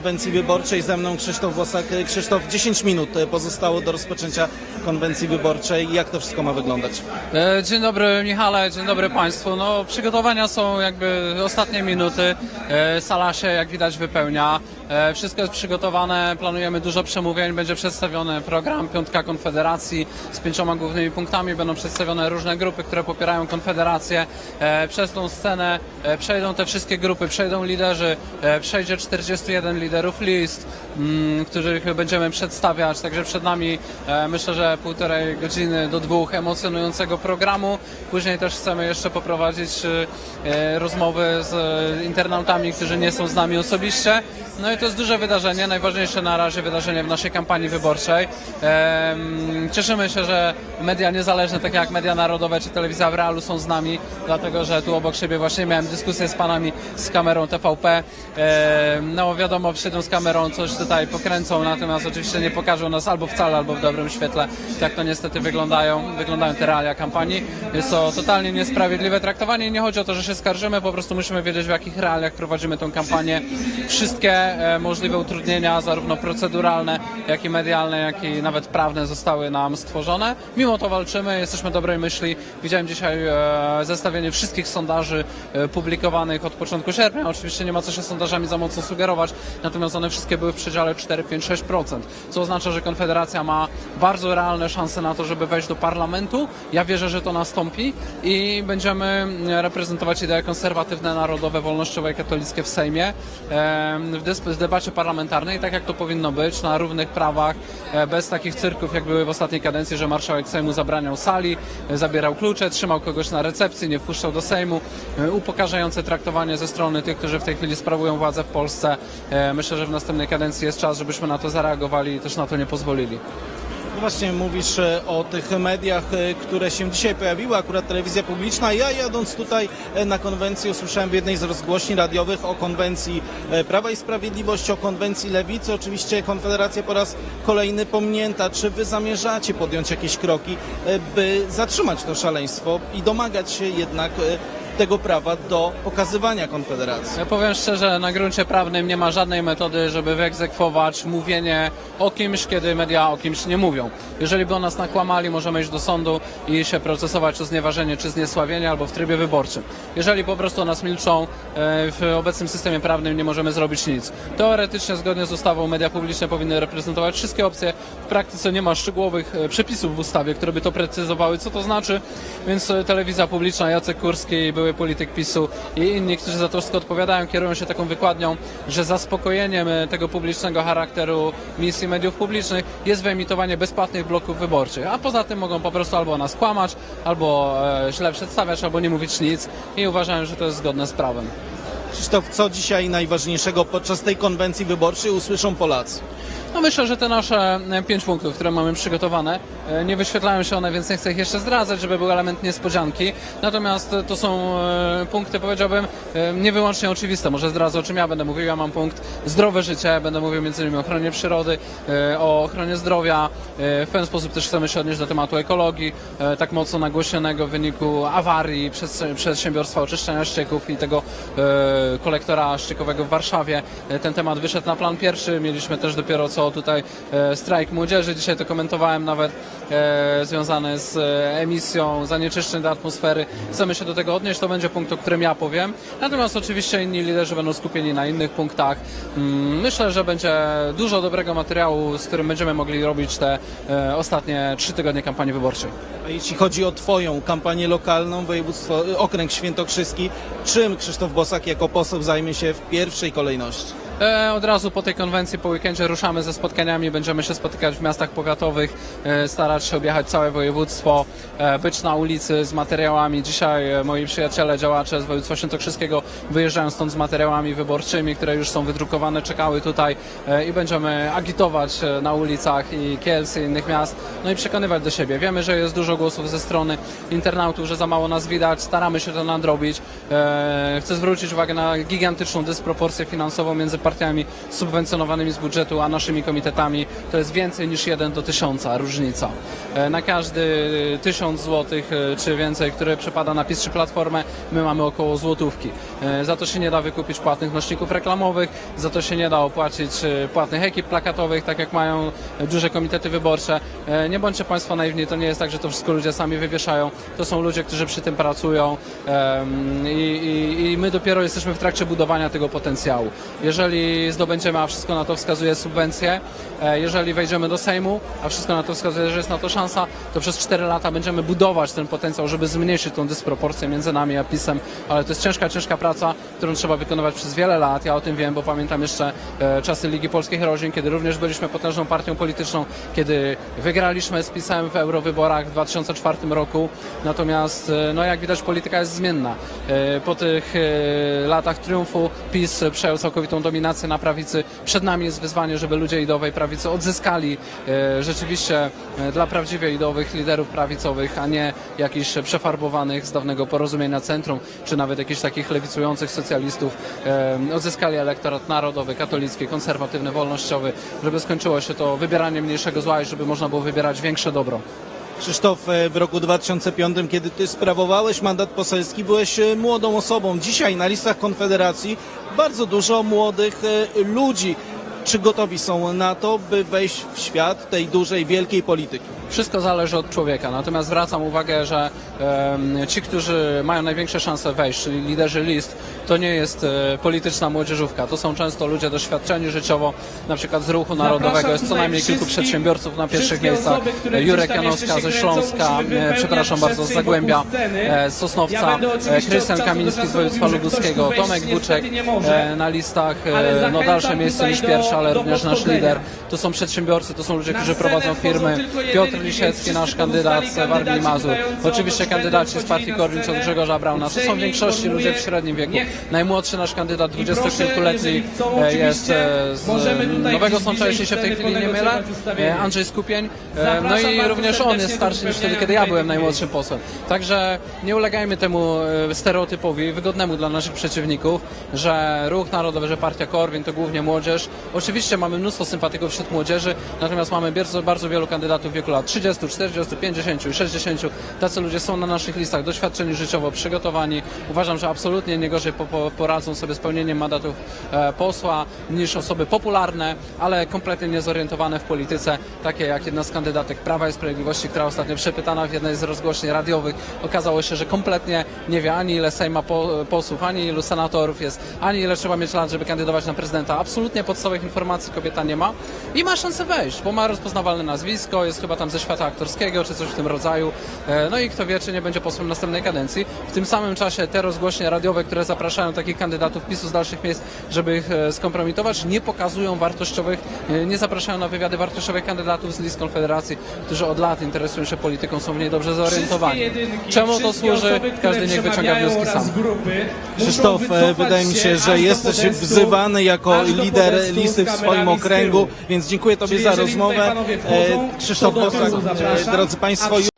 konwencji wyborczej. Ze mną Krzysztof Bosak. Krzysztof, 10 minut pozostało do rozpoczęcia konwencji wyborczej. Jak to wszystko ma wyglądać? E, Dzień dobry Michale, dzień dobry Państwu. No, przygotowania są jakby ostatnie minuty. E, Sala się jak widać wypełnia. E, Wszystko jest przygotowane, planujemy dużo przemówień, będzie przedstawiony program Piątka Konfederacji z pięcioma głównymi punktami. Będą przedstawione różne grupy, które popierają Konfederację. E, Przez tą scenę e, przejdą te wszystkie grupy, przejdą liderzy, przejdzie 41 liderów list, mm, których będziemy przedstawiać. Także przed nami myślę, że półtorej godziny do dwóch emocjonującego programu. Później też chcemy jeszcze poprowadzić rozmowy z internautami, którzy nie są z nami osobiście. No i to jest duże wydarzenie, najważniejsze na razie wydarzenie w naszej kampanii wyborczej. Cieszymy się, że media niezależne, takie jak Media Narodowe czy Telewizja w Realu są z nami, dlatego że tu obok siebie właśnie miałem dyskusję z panami z kamerą TVP. No wiadomo, przyjdą z kamerą, coś tutaj pokręcą, natomiast oczywiście nie pokażą nas albo wcale, albo w dobrym świetle. Tak to niestety wyglądają, wyglądają te realia kampanii. Jest to totalnie niesprawiedliwe traktowanie i nie chodzi o to, że się skarżymy, po prostu musimy wiedzieć w jakich realiach prowadzimy tę kampanię. Wszystkie e, możliwe utrudnienia, zarówno proceduralne, jak i medialne, jak i nawet prawne zostały nam stworzone. Mimo to walczymy, jesteśmy dobrej myśli. Widziałem dzisiaj e, zestawienie wszystkich sondaży e, publikowanych od początku sierpnia. Oczywiście nie ma co się sondażami za mocno sugerować, natomiast one wszystkie były w przedziale 4, 5, 6%, co oznacza, że Konfederacja ma bardzo realne szanse na to, żeby wejść do parlamentu. Ja wierzę, że to nastąpi i będziemy reprezentować idee konserwatywne, narodowe, wolnościowe i katolickie w Sejmie w debacie parlamentarnej, tak jak to powinno być, na równych prawach, e, bez takich cyrków, jak były w ostatniej kadencji, że marszałek Sejmu zabraniał sali, e, zabierał klucze, trzymał kogoś na recepcji, nie wpuszczał do Sejmu, e, upokarzające traktowanie ze strony tych, którzy w tej chwili sprawują władzę w Polsce. Myślę, że w następnej kadencji jest czas, żebyśmy na to zareagowali i też na to nie pozwolili. Właśnie mówisz e, o tych mediach, e, które się dzisiaj pojawiły, akurat telewizja publiczna. Ja jadąc tutaj e, na konwencję usłyszałem w jednej z rozgłośni radiowych o konwencji Prawa i Sprawiedliwości, o konwencji Lewicy. Oczywiście Konfederacja po raz kolejny pominięta. Czy wy zamierzacie podjąć jakieś kroki, by zatrzymać to szaleństwo i domagać się jednak tego prawa do pokazywania Konfederacji? Ja powiem szczerze, na gruncie prawnym nie ma żadnej metody, żeby wyegzekwować mówienie o kimś, kiedy media o kimś nie mówią. Jeżeli by o nas nakłamali, możemy iść do sądu i się procesować o znieważenie czy zniesławienie albo w trybie wyborczym. Jeżeli po prostu o nas milczą, e, w obecnym systemie prawnym nie możemy zrobić nic. Teoretycznie, zgodnie z ustawą, media publiczne powinny reprezentować wszystkie opcje. W praktyce nie ma szczegółowych e, przepisów w ustawie, które by to precyzowały, co to znaczy, więc e, telewizja publiczna, Jacek Kurski, były polityk PiSu i inni, którzy za to odpowiadają, kierują się taką wykładnią, że zaspokojeniem e, tego publicznego charakteru misji mediów publicznych jest wyemitowanie bezpłatnych bloków wyborczych, a poza tym mogą po prostu albo nas kłamać, albo e, źle przedstawiać, albo nie mówić nic i uważałem, że to jest zgodne z prawem. Krzysztof, co dzisiaj najważniejszego podczas tej konwencji wyborczej usłyszą Polacy? No myślę, że te nasze e, pięć punktów, które mamy przygotowane, e, nie wyświetlają się one, więc nie chcę ich jeszcze zdradzać, żeby był element niespodzianki. Natomiast to są e, punkty, powiedziałbym, nie wyłącznie oczywiste. Może zdradzę, o czym ja będę mówił. Ja mam punkt zdrowe życie, będę mówił m.in. o ochronie przyrody, o ochronie zdrowia. W pewien sposób też chcemy się odnieść do tematu ekologii, tak mocno nagłośnionego w wyniku awarii przez przedsiębiorstwa oczyszczania ścieków i tego kolektora ściekowego w Warszawie. Ten temat wyszedł na plan pierwszy. Mieliśmy też dopiero co tutaj e, strajk młodzieży. Dzisiaj to komentowałem nawet e, związany z e, emisją zanieczyszczeń do atmosfery. Chcemy się do tego odnieść. To będzie punkt, o którym ja powiem. Natomiast oczywiście inni liderzy będą skupieni na innych punktach. Mm, Myślę, że będzie dużo dobrego materiału, z którym będziemy mogli robić te ostatnie trzy tygodnie kampanii wyborczej. A jeśli chodzi o Twoją kampanię lokalną, województwo, okręg świętokrzyski, czym Krzysztof Bosak jako poseł zajmie się w pierwszej kolejności? E, Od razu po tej konwencji, po weekendzie ruszamy ze spotkaniami, będziemy się spotykać w miastach powiatowych, e, starać się objechać całe województwo, e, być na ulicy z materiałami. Dzisiaj moi przyjaciele, działacze z województwa świętokrzyskiego wyjeżdżają stąd z materiałami wyborczymi, które już są wydrukowane, czekały tutaj i będziemy agitować na ulicach i Kielc i innych miast, no i przekonywać do siebie. Wiemy, że jest dużo głosów ze strony internautów, że za mało nas widać, staramy się to nadrobić. Chcę zwrócić uwagę na gigantyczną dysproporcję finansową między subwencjonowanymi z budżetu, a naszymi komitetami to jest więcej niż 1 do 1000 różnica. E, Na każdy 1000 złotych e, czy więcej, które przypada na PiS czy Platformę, my mamy około złotówki. E, Za to się nie da wykupić płatnych nośników reklamowych, za to się nie da opłacić płatnych ekip plakatowych, tak jak mają duże komitety wyborcze. Nie bądźcie Państwo naiwni, to nie jest tak, że to wszystko ludzie sami wywieszają. To są ludzie, którzy przy tym pracują i, i, i my dopiero jesteśmy w trakcie budowania tego potencjału. Jeżeli zdobędziemy, a wszystko na to wskazuje subwencje, e, jeżeli wejdziemy do Sejmu, a wszystko na to wskazuje, że jest na to szansa, to przez 4 lata będziemy budować ten potencjał, żeby zmniejszyć tą dysproporcję między nami a PiSem, ale to jest ciężka, ciężka praca, którą trzeba wykonywać przez wiele lat. Ja o tym wiem, bo pamiętam jeszcze e, czasy Ligi Polskich Rodzin, kiedy również byliśmy potężną partią polityczną, kiedy wygraliśmy z PiSem w eurowyborach w 2004 roku. Natomiast, e, no jak widać, polityka jest zmienna. Po tych latach triumfu PiS przejął całkowitą dominację na prawicy. Przed nami jest wyzwanie, żeby ludzie idowej prawicy odzyskali e, rzeczywiście e, dla prawdziwie idowych liderów prawicowych, a nie jakichś przefarbowanych z dawnego porozumienia centrum, czy nawet jakichś takich lewicujących socjalistów. E, Odzyskali elektorat narodowy, katolicki, konserwatywny, wolnościowy, żeby skończyło się to wybieranie mniejszego zła i żeby można było wybierać większe dobro. Krzysztof, e, w roku 2005, kiedy ty sprawowałeś mandat poselski, byłeś e, młodą osobą. Dzisiaj na listach Konfederacji bardzo dużo młodych e, ludzi. Czy gotowi są na to, by wejść w świat tej dużej, wielkiej polityki? Wszystko zależy od człowieka. Natomiast zwracam uwagę, że em, ci, którzy mają największe szanse wejść, czyli liderzy list, to nie jest e, polityczna młodzieżówka. To są często ludzie doświadczeni życiowo, na przykład z ruchu narodowego. Jest co najmniej kilku przedsiębiorców na pierwszych miejscach. osoby, E, Jurek Janowska ze Śląska, e, przepraszam bardzo, z Zagłębia, e, Sosnowca, Ja e, Krystian Kamiński z województwa lubuskiego, Tomek Buczek e, na listach, e, no dalsze miejsce niż do- ale również nasz lider. To są przedsiębiorcy, to są ludzie, którzy prowadzą firmy. Piotr Lisiecki, nasz kandydat z Warmii i Mazur. Oczywiście kandydaci z partii Korwin od. Grzegorza Brauna. To są w większości ludzie w średnim wieku. Najmłodszy nasz kandydat, I 20-kilkuletni, proszę, jeżeli chcą, e, jest e, z Nowego Sącza, jeśli się w tej chwili nie mylę. E, Andrzej Skupień. No i również on jest starszy niż wtedy, kiedy ja byłem najmłodszym posłem. Także nie ulegajmy temu stereotypowi, wygodnemu dla naszych przeciwników, że Ruch Narodowy, że Partia Korwin to głównie młodzież. Oczywiście mamy mnóstwo sympatyków wśród młodzieży, natomiast mamy bardzo, bardzo wielu kandydatów w wieku lat 30, 40, 50 i 60. Tacy ludzie są na naszych listach doświadczeni życiowo, przygotowani. Uważam, że absolutnie nie gorzej po, po, poradzą sobie z pełnieniem mandatów e, posła niż osoby popularne, ale kompletnie niezorientowane w polityce, takie jak jedna z kandydatek Prawa i Sprawiedliwości, która ostatnio przepytana w jednej z rozgłośni radiowych. Okazało się, że kompletnie nie wie ani ile Sejma po, posłów, ani ilu senatorów jest, ani ile trzeba mieć lat, żeby kandydować na prezydenta. Absolutnie podstawowych informacji kobieta nie ma i ma szansę wejść, bo ma rozpoznawalne nazwisko, jest chyba tam ze świata aktorskiego czy coś w tym rodzaju. E, No i kto wie, czy nie będzie posłem następnej kadencji. W tym samym czasie te rozgłośnie radiowe, które zapraszają takich kandydatów PiSu z dalszych miejsc, żeby ich e, skompromitować, nie pokazują wartościowych, e, nie zapraszają na wywiady wartościowych kandydatów z list Konfederacji, którzy od lat interesują się polityką, są w niej dobrze zorientowani. Jedynki, Czemu to służy? osoby, Każdy niech wyciąga wnioski sam. Grupy, Krzysztof, e, wydaje mi się, że jesteś wzywany jako lider listy w swoim okręgu, więc dziękuję Tobie za rozmowę. E, Krzysztof Bosak, e, drodzy Państwo,